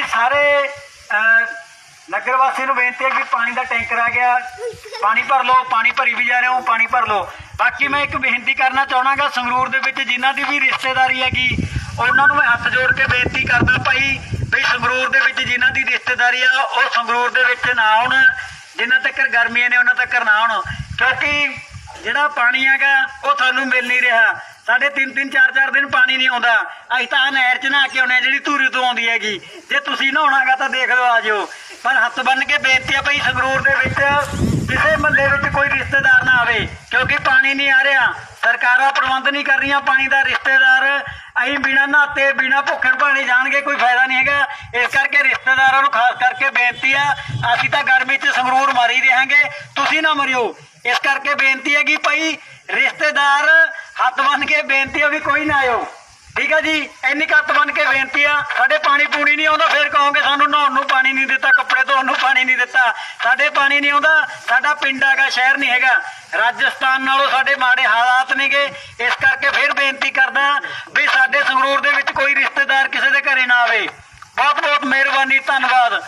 ਮੇਰੀ ਸਾਰੇ ਨਗਰ ਵਾਸੀ ਨੂੰ ਬੇਨਤੀ ਹੈ ਕਿ ਪਾਣੀ ਦਾ ਟੈਂਕਰ ਆ ਗਿਆ। ਪਾਣੀ ਭਰ ਲਓ, ਪਾਣੀ ਭਰੀ ਵੀ ਜਾ ਰਹੇ ਹੋ, ਪਾਣੀ ਭਰ ਲਓ। ਬਾਕੀ ਮੈਂ ਇੱਕ ਬੇਨਤੀ ਕਰਨਾ ਚਾਹਣਾਗਾ, ਸੰਗਰੂਰ ਦੇ ਵਿੱਚ ਜਿਨ੍ਹਾਂ ਦੀ ਵੀ ਰਿਸ਼ਤੇਦਾਰੀ ਹੈਗੀ, ਉਹਨਾਂ ਨੂੰ ਮੈਂ ਹੱਥ ਜੋੜ ਕੇ ਬੇਨਤੀ ਕਰਦਾ ਭਾਈ ਵੀ ਸੰਗਰੂਰ ਦੇ ਵਿੱਚ ਜਿਨ੍ਹਾਂ ਦੀ ਰਿਸ਼ਤੇਦਾਰੀ ਆ, ਉਹ ਸੰਗਰੂਰ ਦੇ ਵਿੱਚ ਨਾ ਆਉਣ। ਜਿੰਨਾ ਤੱਕ ਗਰਮੀਆਂ ਨੇ, ਉਹਨਾਂ ਤੱਕ ਨਾ ਆਉਣ। ਕਿਉਂਕਿ ਜਿਹੜਾ ਪਾਣੀ ਹੈਗਾ, ਉਹ ਤੁਹਾਨੂੰ ਮਿਲ ਨਹੀਂ ਰਿਹਾ। ਸਾਡੇ 3-3 4-4 ਦਿਨ ਪਾਣੀ ਨਹੀਂ ਆਉਂਦਾ। ਅਸੀਂ ਤਾਂ ਆਹ ਨਹਿਰ 'ਚ ਨਹਾ ਕੇ ਆਉਣੇ ਆ ਜਿਹੜੀ ਧੂਰੀ ਤੋਂ ਆਉਂਦੀ ਹੈਗੀ। ਜੇ ਤੁਸੀਂ ਨਹਾਉਣਾਗਾ ਤਾਂ ਦੇਖ ਲਓ ਆ ਪਰ ਹੱਥ ਬੰਨ ਕੇ ਬੇਨਤੀ ਆ ਭਾਈ ਸੰਗਰੂਰ ਦੇ ਵਿੱਚ ਕਿਸੇ ਮਹੱਲੇ ਵਿੱਚ ਕੋਈ ਰਿਸ਼ਤੇਦਾਰ ਨਾ ਆਵੇ, ਕਿਉਂਕਿ ਪਾਣੀ ਨਹੀਂ ਆ ਰਿਹਾ। ਸਰਕਾਰਾਂ ਪ੍ਰਬੰਧ ਨਹੀਂ ਕਰ ਰਹੀਆਂ ਪਾਣੀ ਦਾ, ਰਿਸ਼ਤੇਦਾਰ ਅਸੀਂ ਬਿਨਾਂ ਨਹਾਤੇ, ਬਿਨਾਂ ਭੁੱਖਣ ਭਾਣੇ ਜਾਣਗੇ, ਕੋਈ ਫਾਇਦਾ ਨਹੀਂ ਹੈਗਾ। ਇਸ ਕਰਕੇ ਰਿਸ਼ਤੇਦਾਰਾਂ ਨੂੰ ਖਾਸ ਕਰਕੇ ਬੇਨਤੀ ਆ, ਅਸੀਂ ਤਾਂ ਗਰਮੀ 'ਚ ਸੰਗਰੂਰ ਮਾਰੀ ਰਹਾਂਗੇ ਤੁਸੀਂ ਨਾ ਮਰਿਓ। ਇਸ ਕਰਕੇ ਬੇਨਤੀ ਹੈ ਕਿ ਭਾਈ ਰਿਸ਼ਤੇਦਾਰ ਹੱਥ ਬੰਨ ਕੇ ਬੇਨਤੀ ਆ ਵੀ ਕੋਈ ਨਾ ਆਇਓ। ਠੀਕ ਹੈ ਜੀ? ਇੰਨੀ ਕੁ ਹੱਥ ਕੇ ਬੇਨਤੀ ਆ। ਸਾਡੇ ਪਾਣੀ ਪੂਣੀ ਨਹੀਂ ਆਉਂਦਾ, ਫਿਰ ਕਹੋਗੇ ਸਾਨੂੰ ਨਹਾਉਣ ਨੂੰ ਪਾਣੀ ਨਹੀਂ ਦਿੱਤਾ, ਕੱਪੜੇ ਧੋਣ ਨੂੰ ਪਾਣੀ ਨਹੀਂ ਦਿੱਤਾ। ਸਾਡੇ ਪਾਣੀ ਨਹੀਂ ਆਉਂਦਾ, ਸਾਡਾ ਪਿੰਡ ਹੈਗਾ, ਸ਼ਹਿਰ ਨਹੀਂ ਹੈਗਾ। ਰਾਜਸਥਾਨ ਨਾਲੋਂ ਸਾਡੇ ਮਾੜੇ ਹਾਲਾਤ ਨੇਗੇ। ਇਸ ਕਰਕੇ ਫਿਰ ਬੇਨਤੀ ਕਰਦਾ ਵੀ ਸਾਡੇ ਸੰਗਰੂਰ ਦੇ ਵਿੱਚ ਕੋਈ ਰਿਸ਼ਤੇਦਾਰ ਕਿਸੇ ਦੇ ਘਰੇ ਨਾ ਆਵੇ। ਬਹੁਤ ਬਹੁਤ ਮਿਹਰਬਾਨੀ, ਧੰਨਵਾਦ।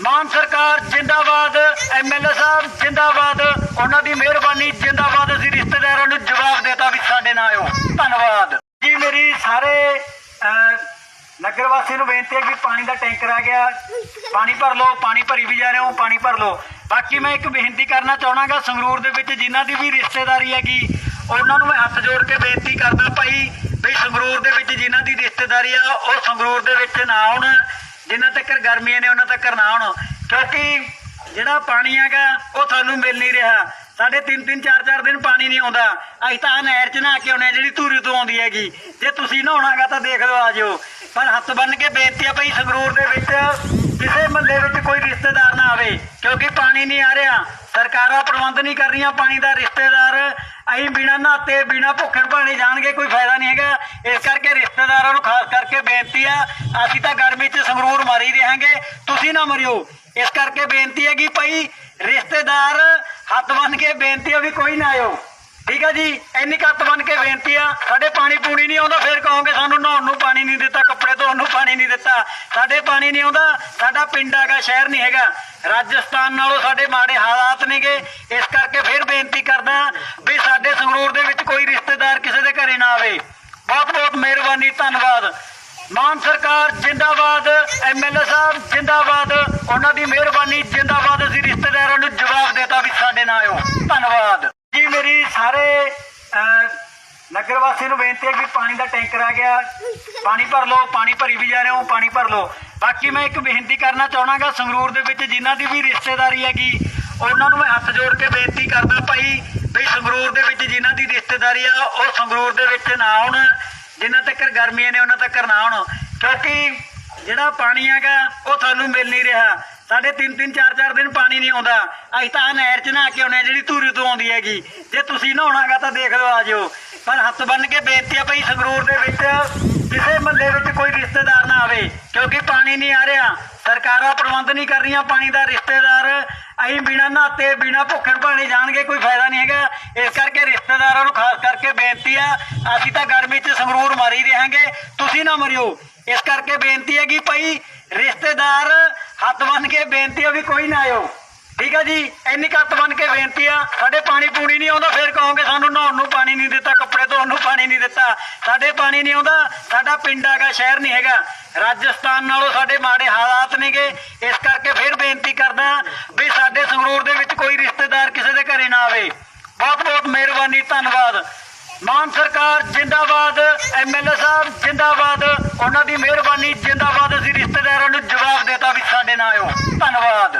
ਮਾਨ ਸਰਕਾਰ, ਜਿੰਦਾਬਾਦ। ਐਮਐਲਏ ਸਾਹਿਬ, ਜਿੰਦਾਬਾਦ। ਉਹਨਾਂ ਦੀ ਮਿਹਰਬਾਨੀ ਜਿੰਦਾਬਾਦ ਅਸੀਂ ਰਿਸ਼ਤੇਦਾਰਾਂ ਨੂੰ ਜਵਾਬ ਦੇਤਾ ਵੀ ਸਾਡੇ ਨਾਲ ਆਇਓ ਧੰਨਵਾਦ ਜੀ ਮੇਰੀ ਸਾਰੇ ਅਹ, ਨਗਰ ਵਾਸੀ ਨੂੰ ਬੇਨਤੀ ਹੈ ਕਿ ਪਾਣੀ ਦਾ ਟੈਂਕਰ ਆ ਗਿਆ। ਪਾਣੀ ਭਰ ਲਓ, ਪਾਣੀ ਭਰੀ ਵੀ ਜਾ ਰਹੇ ਹੋ, ਪਾਣੀ ਭਰ ਲਓ। ਬਾਕੀ ਮੈਂ ਇੱਕ ਬੇਨਤੀ ਕਰਨਾ ਚਾਹਣਾਗਾ, ਸੰਗਰੂਰ ਦੇ ਵਿੱਚ ਜਿਨ੍ਹਾਂ ਦੀ ਵੀ ਰਿਸ਼ਤੇਦਾਰੀ ਹੈਗੀ, ਉਹਨਾਂ ਨੂੰ ਮੈਂ ਹੱਥ ਜੋੜ ਕੇ ਬੇਨਤੀ ਕਰਦਾ ਭਾਈ ਵੀ ਸੰਗਰੂਰ ਦੇ ਵਿੱਚ ਜਿਨ੍ਹਾਂ ਦੀ ਰਿਸ਼ਤੇਦਾਰੀ ਆ, ਉਹ ਸੰਗਰੂਰ ਦੇ ਵਿੱਚ ਨਾ ਆਉਣ। ਜਿੰਨਾ ਤੱਕ ਗਰਮੀਆਂ ਨੇ ਉਹਨਾਂ ਤੱਕ ਨਾ ਆਉਣ। ਕਿਉਂਕਿ ਜਿਹੜਾ ਪਾਣੀ ਹੈਗਾ, ਉਹ ਤੁਹਾਨੂੰ ਮਿਲ ਨਹੀਂ ਰਿਹਾ। ਸਾਡੇ 3-3 4-4 ਦਿਨ ਪਾਣੀ ਨਹੀਂ ਆਉਂਦਾ। ਅਸੀਂ ਤਾਂ ਨਹਿਰ 'ਚ ਨਹਾ ਕੇ ਆਉਣੇ ਆ ਜਿਹੜੀ ਧੂਰੀ ਤੋਂ ਆਉਂਦੀ ਹੈਗੀ। ਜੇ ਤੁਸੀਂ ਨਹਾਉਣਾਗਾ ਤਾਂ ਦੇਖ ਲਓ ਆ ਜਿਓ। ਪਰ ਹੱਥ ਬੰਨ ਕੇ ਬੇਨਤੀ ਆ ਭਾਈ ਸੰਗਰੂਰ ਦੇ ਵਿੱਚ ਕਿਸੇ ਮਹੱਲੇ ਵਿੱਚ ਕੋਈ ਰਿਸ਼ਤੇਦਾਰ ਨਾ ਆਵੇ, ਕਿਉਂਕਿ ਪਾਣੀ ਨਹੀਂ ਆ ਰਿਹਾ। ਸਰਕਾਰਾਂ ਪ੍ਰਬੰਧ ਨਹੀਂ ਕਰ ਰਹੀਆਂ, ਪਾਣੀ ਦਾ ਰਿਸ਼ਤੇਦਾਰ ਅਸੀਂ ਬਿਨਾਂ ਨਹਾਤੇ, ਬਿਨਾਂ ਭੁੱਖਣ ਭਾਣੇ ਜਾਣਗੇ, ਕੋਈ ਫਾਇਦਾ ਨਹੀਂ ਹੈਗਾ। ਇਸ ਕਰਕੇ ਰਿਸ਼ਤੇਦਾਰਾਂ ਨੂੰ ਖਾਸ ਕਰਕੇ ਬੇਨਤੀ ਆ, ਅਸੀਂ ਤਾਂ ਗਰਮੀ 'ਚ ਸੰਗਰੂਰ ਮਾਰੀ ਰਹਾਂਗੇ ਤੁਸੀਂ ਨਾ ਮਰਿਓ। ਇਸ ਕਰਕੇ ਬੇਨਤੀ ਹੈ ਕਿ ਭਾਈ ਰਿਸ਼ਤੇਦਾਰ ਹੱਥ ਬੰਨ ਕੇ ਬੇਨਤੀ ਆ ਵੀ ਕੋਈ ਨਾ ਆਇਓ। ਠੀਕ ਆ ਜੀ? ਇੰਨੀ ਕੁ ਹੱਥ ਬੰਨ ਕੇ ਬੇਨਤੀ ਆ, ਸਾਡੇ ਪਾਣੀ ਪੂਣੀ ਨਹੀਂ ਆਉਂਦਾ, ਫਿਰ ਕਹੋਗੇ ਸਾਨੂੰ ਨਹਾਉਣ ਨੂੰ ਪਾਣੀ ਨਹੀਂ ਦਿੱਤਾ ਕੱਪੜੇ ਧੋਣ ਨੂੰ ਪਾਣੀ ਨਹੀਂ ਦਿੱਤਾ। ਸਾਡੇ ਪਾਣੀ ਨਹੀਂ ਆਉਂਦਾ, ਸਾਡਾ ਪਿੰਡ ਹੈਗਾ, ਸ਼ਹਿਰ ਨਹੀਂ ਹੈਗਾ। ਰਾਜਸਥਾਨ ਨਾਲੋਂ ਸਾਡੇ ਮਾੜੇ ਹਾਲਾਤ ਨੇਗੇ। ਇਸ ਕਰਕੇ ਫਿਰ ਬੇਨਤੀ ਕਰਦਾ ਵੀ ਸਾਡੇ ਸੰਗਰੂਰ ਦੇ ਵਿੱਚ ਕੋਈ ਰਿਸ਼ਤੇਦਾਰ ਕਿਸੇ ਦੇ ਘਰੇ ਨਾ ਆਵੇ। ਬਹੁਤ ਬਹੁਤ ਮਿਹਰਬਾਨੀ, ਧੰਨਵਾਦ। ਮਾਨ ਸਰਕਾਰ ਜਿੰਦਾਬਾਦ ਐਮਐਲਏ ਸਾਹਿਬ ਜਿੰਦਾਬਾਦ। ਉਹਨਾਂ ਦੀ ਮਿਹਰਬਾਨੀ, ਜਿੰਦਾਬਾਦ ਅਸੀਂ ਰਿਸ਼ਤੇਦਾਰਾਂ ਨੂੰ ਜਵਾਬ ਦੇਤਾ ਵੀ ਸਾਡੇ ਨਾਲ ਆਇਓ ਧੰਨਵਾਦ ਜੀ ਮੇਰੀ ਸਾਰੇ ਅਹ, ਨਗਰ ਵਾਸੀ ਨੂੰ ਬੇਨਤੀ ਹੈ ਕਿ ਪਾਣੀ ਦਾ ਟੈਂਕਰ ਆ ਗਿਆ। ਪਾਣੀ ਭਰ ਲਓ, ਪਾਣੀ ਭਰੀ ਵੀ ਜਾ ਰਹੇ ਹੋ, ਪਾਣੀ ਭਰ ਲਓ। ਬਾਕੀ ਮੈਂ ਇੱਕ ਬੇਨਤੀ ਕਰਨਾ ਚਾਹਣਾਗਾ, ਸੰਗਰੂਰ ਦੇ ਵਿੱਚ ਜਿਨ੍ਹਾਂ ਦੀ ਵੀ ਰਿਸ਼ਤੇਦਾਰੀ ਹੈਗੀ, ਉਹਨਾਂ ਨੂੰ ਮੈਂ ਹੱਥ ਜੋੜ ਕੇ ਬੇਨਤੀ ਕਰਦਾ ਭਾਈ, ਵੀ ਸੰਗਰੂਰ ਦੇ ਵਿੱਚ ਜਿਨ੍ਹਾਂ ਦੀ ਰਿਸ਼ਤੇਦਾਰੀ ਆ, ਉਹ ਸੰਗਰੂਰ ਦੇ ਵਿੱਚ ਨਾ ਆਉਣ। ਜਿੰਨਾ ਤੱਕ ਗਰਮੀਆਂ ਨੇ ਉਹਨਾਂ ਤੱਕ ਨਾ ਆਉਣ। ਕਿਉਂਕਿ ਜਿਹੜਾ ਪਾਣੀ ਹੈਗਾ, ਉਹ ਤੁਹਾਨੂੰ ਮਿਲ ਨਹੀਂ ਰਿਹਾ। ਸਾਡੇ 3-3 4-4 ਦਿਨ ਪਾਣੀ ਨਹੀਂ ਆਉਂਦਾ। ਅਸੀਂ ਤਾਂ ਨਹਿਰ 'ਚ ਨਹਾ ਕੇ ਆਉਣੇ ਆ ਜਿਹੜੀ ਧੂਰੀ ਤੋਂ ਆਉਂਦੀ ਹੈਗੀ। ਜੇ ਤੁਸੀਂ ਨਹਾਉਣਾਗਾ ਤਾਂ ਦੇਖ ਲਓ ਆ ਜਿਓ। ਪਰ ਹੱਥ ਬੰਨ ਕੇ ਬੇਨਤੀ ਆ ਭਾਈ ਸੰਗਰੂਰ ਦੇ ਵਿੱਚ ਕਿਸੇ ਮਹੱਲੇ ਵਿੱਚ ਕੋਈ ਰਿਸ਼ਤੇਦਾਰ ਨਾ ਆਵੇ, ਕਿਉਂਕਿ ਪਾਣੀ ਨਹੀਂ ਆ ਰਿਹਾ। ਸਰਕਾਰਾਂ ਪ੍ਰਬੰਧ ਨਹੀਂ ਕਰ ਰਹੀਆਂ, ਪਾਣੀ ਦਾ ਰਿਸ਼ਤੇਦਾਰ ਅਸੀਂ ਬਿਨਾਂ ਨਹਾਤੇ, ਬਿਨਾਂ ਭੁੱਖਣ ਭਾਣੇ ਜਾਣਗੇ, ਕੋਈ ਫਾਇਦਾ ਨਹੀਂ ਹੈਗਾ। ਇਸ ਕਰਕੇ ਰਿਸ਼ਤੇਦਾਰਾਂ ਨੂੰ ਖਾਸ ਕਰਕੇ ਬੇਨਤੀ ਆ, ਅਸੀਂ ਤਾਂ ਗਰਮੀ 'ਚ ਸੰਗਰੂਰ ਮਾਰੀ ਰਹਾਂਗੇ ਤੁਸੀਂ ਨਾ ਮਰਿਓ। ਇਸ ਕਰਕੇ ਬੇਨਤੀ ਹੈ ਕਿ ਭਾਈ ਰਿਸ਼ਤੇਦਾਰ ਹੱਥ ਬੰਨ ਕੇ ਬੇਨਤੀ ਆ ਵੀ ਕੋਈ ਨਾ ਆਇਓ। ਠੀਕ ਹੈ ਜੀ? ਇੰਨੀ ਕੁ ਹੱਥ ਬੰਨ ਕੇ ਬੇਨਤੀ ਆ, ਸਾਡੇ ਪਾਣੀ ਪੂਣੀ ਨਹੀਂ ਆਉਂਦਾ, ਫਿਰ ਕਹੋਗੇ ਸਾਨੂੰ ਨਹਾਉਣ ਨੂੰ ਪਾਣੀ ਨਹੀਂ ਦਿੱਤਾ ਪਾਣੀ ਨਹੀਂ ਦਿੱਤਾ। ਸਾਡੇ ਪਾਣੀ ਨਹੀਂ ਆਉਂਦਾ। ਸਾਡਾ ਪਿੰਡ ਹੈਗਾ, ਸ਼ਹਿਰ ਨਹੀਂ ਹੈਗਾ। ਰਾਜਸਥਾਨ ਨਾਲੋਂ ਸਾਡੇ ਮਾੜੇ ਹਾਲਾਤ ਨੇਗੇ। ਇਸ ਕਰਕੇ ਫਿਰ ਬੇਨਤੀ ਕਰਦਾ ਵੀ ਸਾਡੇ ਸੰਗਰੂਰ ਦੇ ਵਿੱਚ ਕੋਈ ਰਿਸ਼ਤੇਦਾਰ ਕਿਸੇ ਦੇ ਘਰੇ ਨਾ ਆਵੇ। ਬਹੁਤ ਬਹੁਤ ਮਿਹਰਬਾਨੀ, ਧੰਨਵਾਦ। ਮਾਨ ਸਰਕਾਰ ਜਿੰਦਾਬਾਦ ਐਮਐਲਏ ਸਾਹਿਬ ਜਿੰਦਾਬਾਦ। ਉਹਨਾਂ ਦੀ ਮਿਹਰਬਾਨੀ, ਜਿੰਦਾਬਾਦ ਅਸੀਂ ਰਿਸ਼ਤੇਦਾਰਾਂ ਨੂੰ ਜਵਾਬ ਦੇਤਾ ਵੀ ਸਾਡੇ ਨਾਲ ਆਇਓ। ਧੰਨਵਾਦ।